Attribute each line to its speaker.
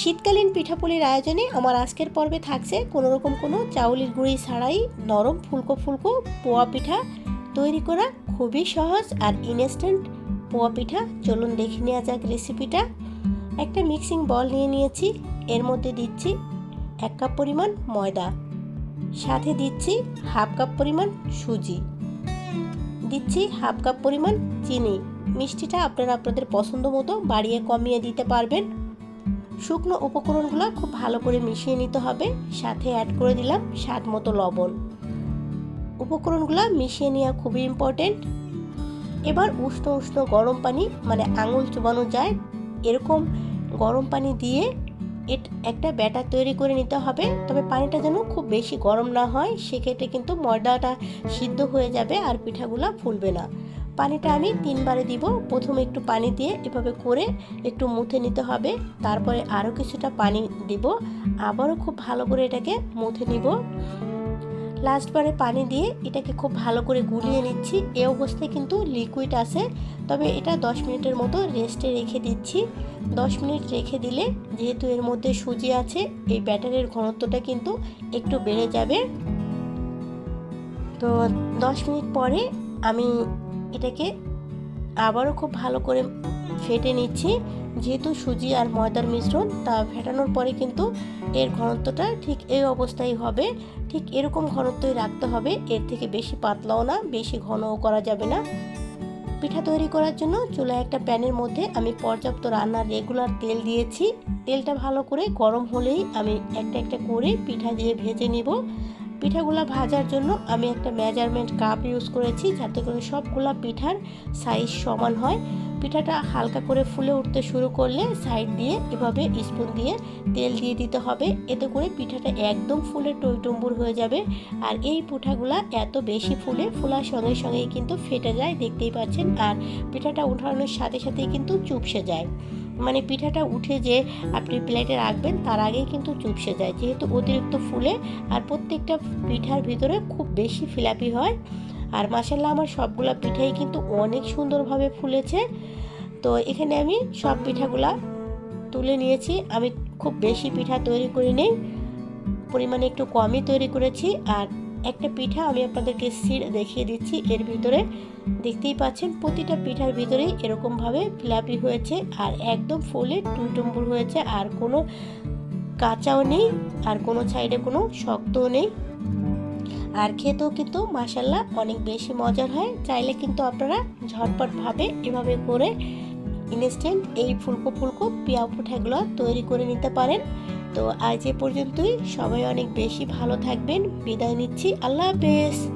Speaker 1: শীতকালীন পিঠাপুলির আয়োজনে আমার আজকের পর্বে থাকছে কোনো রকম কোনো চাউলের গুঁড়ি ছাড়াই নরম ফুলকো ফুলকো পোয়া পিঠা তৈরি করা খুবই সহজ আর ইনস্ট্যান্ট পোয়া পিঠা। চলুন দেখে নেওয়া যাক রেসিপিটা একটা মিক্সিং বল নিয়ে নিয়েছি। এর মধ্যে দিচ্ছি এক কাপ পরিমাণ ময়দা। সাথে দিচ্ছি হাফ কাপ পরিমাণ সুজি। দিচ্ছি হাফ কাপ পরিমাণ চিনি। মিষ্টিটা আপনারা আপনাদের পছন্দ মতো বাড়িয়ে কমিয়ে দিতে পারবেন। শুকনো উপকরণগুলো খুব ভালো করে মিশিয়ে নিতে হবে। সাথে অ্যাড করে দিলাম স্বাদ মতো লবণ। উপকরণগুলো মিশিয়ে নেওয়া খুবই ইম্পর্টেন্ট এবার উষ্ণ উষ্ণ গরম পানি মানে আঙুল চুবানো যায়। এরকম গরম পানি দিয়ে একটা ব্যাটার তৈরি করে নিতে হবে। তবে পানিটা যেন খুব বেশি গরম না হয়, সেক্ষেত্রে কিন্তু ময়দাটা সিদ্ধ হয়ে যাবে আর পিঠাগুলো ফুলবে না। পানিটা আমি তিনবারে দিব। প্রথমে একটু পানি দিয়ে এভাবে করে একটু মুথে নিতে হবে। তারপরে আরও কিছুটা পানি দিব। আবারও খুব ভালো করে এটাকে মুথে নিব। লাস্টবারে পানি দিয়ে এটাকে খুব ভালো করে গুলিয়ে নিচ্ছি। এ অবস্থায় কিন্তু লিকুইড আছে। তবে এটা 10 মিনিটের মতো রেস্টে রেখে দিচ্ছি। 10 মিনিট রেখে দিলে যেহেতু এর মধ্যে সুজি আছে, এই ব্যাটারের ঘনত্বটা কিন্তু একটু বেড়ে যাবে। তো 10 মিনিট পরে আমি এটাকে আবারও খুব ভালো করে ফেটে নিচ্ছি। যেহেতু সুজি আর ময়দার মিশ্রণ, তা ফেটানোর পরে কিন্তু এর ঘনত্বটা ঠিক এই অবস্থায় হবে। ঠিক এরকম ঘনত্বই রাখতে হবে। এর থেকে বেশি পাতলাও না, বেশি ঘনও করা যাবে না। পিঠা তৈরি করার জন্য চুলায় একটা প্যানের মধ্যে আমি পর্যাপ্ত রান্নার রেগুলার তেল দিয়েছি। তেলটা ভালো করে গরম হলেই আমি একটা একটা করে পিঠা দিয়ে ভেজে নিব। পিঠাগুলা ভাজার জন্য আমি একটা মেজারমেন্ট কাপ ইউজ করেছি, যাতে করে সবগুলা পিঠার সাইজ সমান হয়। পিঠাটা হালকা করে ফুলে উঠতে শুরু করলে সাইড দিয়ে এভাবে স্পুন দিয়ে তেল দিয়ে দিতে হবে। এতে করে পিঠাটা একদম ফুলে টইটম্বুর হয়ে যাবে। আর এই পিঠাগুলা এত বেশি ফুলে, ফুলার সঙ্গে সঙ্গেই কিন্তু ফেটে যায়, দেখতেই পাচ্ছেন। আর পিঠাটা উঠানোর সাথে সাথেই কিন্তু চুপসে যায়। মানে পিঠাটা উঠে যে আপনি প্লেটে রাখবেন, তার আগেই কিন্তু চুপসে যায়। যেহেতু অতিরিক্ত ফুলে, আর প্রত্যেকটা পিঠার ভিতরে খুব বেশি ফিলাপি হয়। আর মাসাল্লাহ আমার সবগুলা পিঠাই কিন্তু অনেক সুন্দরভাবে ফুলেছে। তো এখানে আমি সব পিঠাগুলা তুলে নিয়েছি। আমি খুব বেশি পিঠা তৈরি করি নেই পরিমাণে একটু কমই তৈরি করেছি। আর একটা পিঠা আমি আপনাদেরকে সিট দেখিয়ে দিচ্ছি। এর ভিতরে দেখতেই পাচ্ছেন, প্রতিটা পিঠার ভিতরেই এরকমভাবে ফিলাপি হয়েছে আর একদম ফুলে টুটুম্বুর হয়েছে আর কোনো কাঁচাও নেই আর কোনো সাইডে কোনো শক্তও নেই। আর খেতেও কিন্তু মাসাল্লাহ অনেক বেশি মজার হয়। চাইলে কিন্তু আপনারা ঝটপটভাবে এভাবে করে ইনস্ট্যান্ট এই ফুলকো ফুলকো পিয়া পিঠাগুলো তৈরি করে নিতে পারেন। তো আজ এ পর্যন্তই। সবাই অনেক বেশি ভালো থাকবেন। বিদায় নিচ্ছি। আল্লাহ হাফেজ।